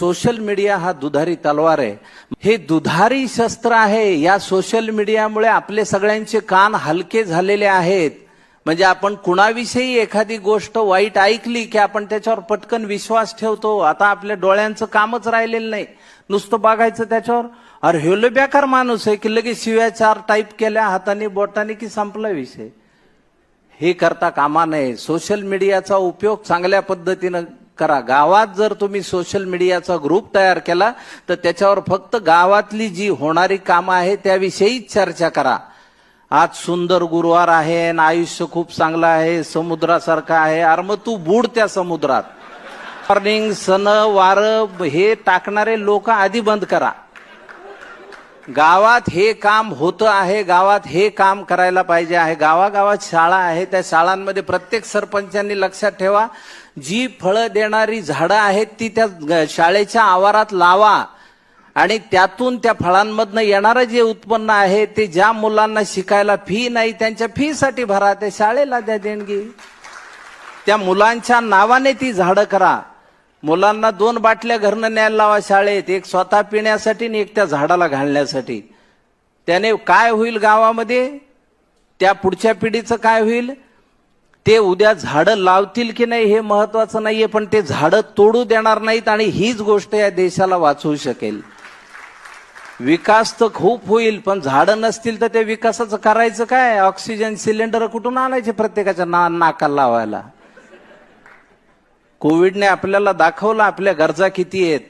Social media हा दुधारी तलवार आहे. हे दुधारी शस्त्र आहे या सोशल मीडियामुळे आपले सगळ्यांचे कान हलके झालेले आहेत. म्हणजे आपण कुणाविषयी एखादी गोष्ट वाईट ऐकली की आपण त्याच्यावर पटकन विश्वास ठेवतो आता आपल्या डोळ्यांचं कामच राहिलेलं नाही. नुसतं बघायचं त्याच्यावर अरे हेलो बेकार माणूस आहे की लगेच शिव्या चार टाईप केल्या हाताने बोटाने की संपला विषय. हे करता कामा नये. सोशल मीडियाचा उपयोग चांगल्या पद्धतीनं करा. गावात जर तुम्ही सोशल मीडियाचा ग्रुप तयार केला तर त्याच्यावर फक्त गावातली जी होणारी कामं आहे त्याविषयीच चर्चा करा. आज सुंदर गुरुवार आहे आणि आयुष्य खूप चांगलं आहे समुद्रासारखं आहे. अरे मग तू बुड त्या समुद्रात. मॉर्निंग सण वार हे टाकणारे लोक आधी बंद करा. गावात हे काम होतं आहे गावात हे काम करायला पाहिजे आहे. गावागावात शाळा आहे त्या शाळांमध्ये प्रत्येक सरपंचांनी लक्षात ठेवा जी फळं देणारी झाडं आहेत ती त्या शाळेच्या आवारात लावा. आणि त्यातून त्या फळांमधनं येणारं जे उत्पन्न आहे ते ज्या मुलांना शिकायला फी नाही त्यांच्या फीसाठी भरा त्या शाळेला द्या देणगी. त्या मुलांच्या नावाने ती झाडं करा. मुलांना दोन बाटल्या घरनं न्यायला लावा शाळेत एक स्वतः पिण्यासाठी आणि एक त्या झाडाला घालण्यासाठी. त्याने काय होईल गावामध्ये? त्या पुढच्या पिढीचं काय होईल? ते उद्या झाडं लावतील की नाही हे महत्वाचं नाहीये पण ते झाडं तोडू देणार नाहीत आणि हीच गोष्ट या देशाला वाचवू शकेल. विकास तर खूप होईल पण झाडं नसतील तर त्या विकासाचं करायचं काय? ऑक्सिजन सिलेंडर कुठून आणायचे प्रत्येकाच्या ना नाकाला लावायला? कोविडने आपल्याला दाखवलं आपल्या गरजा किती आहेत.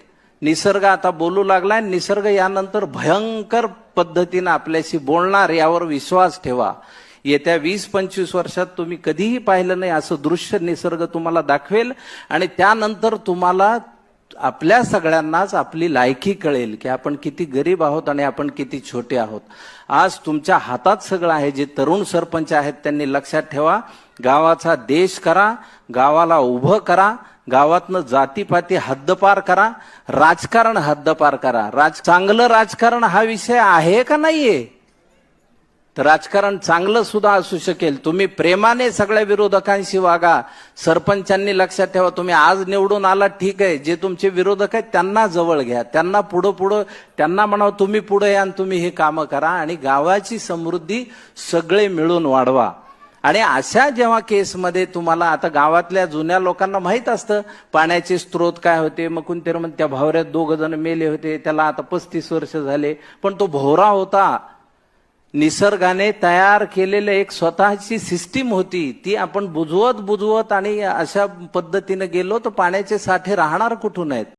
निसर्ग आता बोलू लागलाय निसर्ग यानंतर भयंकर पद्धतीनं आपल्याशी बोलणार यावर विश्वास ठेवा. येत्या वीस पंचवीस वर्षात तुम्ही कधीही पाहिलं नाही असं दृश्य निसर्ग तुम्हाला दाखवेल आणि त्यानंतर तुम्हाला आपल्या सगळ्यांनाच आपली लायकी कळेल की आपण किती गरीब आहोत आणि आपण किती छोटे आहोत. आज तुमच्या हातात सगळं आहे जे तरुण सरपंच आहेत त्यांनी लक्षात ठेवा गावाचा देश करा गावाला उभं करा गावातनं जातीपाती हद्दपार करा राजकारण हद्दपार करा. राज चांगलं राजकारण हा विषय आहे का नाहीये? तर राजकारण चांगलं सुद्धा असू शकेल. तुम्ही प्रेमाने सगळ्या विरोधकांशी वागा. सरपंचांनी लक्षात ठेवा तुम्ही आज निवडून आला ठीक आहे. जे तुमचे विरोधक आहेत त्यांना जवळ घ्या. त्यांना पुढं पुढं त्यांना म्हणावं तुम्ही पुढे या आणि तुम्ही हे कामं करा आणि गावाची समृद्धी सगळे मिळून वाढवा. आणि अशा जेव्हा केसमध्ये तुम्हाला आता गावातल्या जुन्या लोकांना माहीत असतं पाण्याचे स्रोत काय होते मग कोणते त्या भावऱ्यात दोघ जण मेले होते त्याला आता पस्तीस वर्ष झाले पण तो भोवरा होता. निसर्गाने तयार केलेलं एक स्वतःची सिस्टीम होती ती आपण बुजवत बुजवत आणि अशा पद्धतीनं गेलो तर पाण्याचे साठे राहणार कुठून आहेत?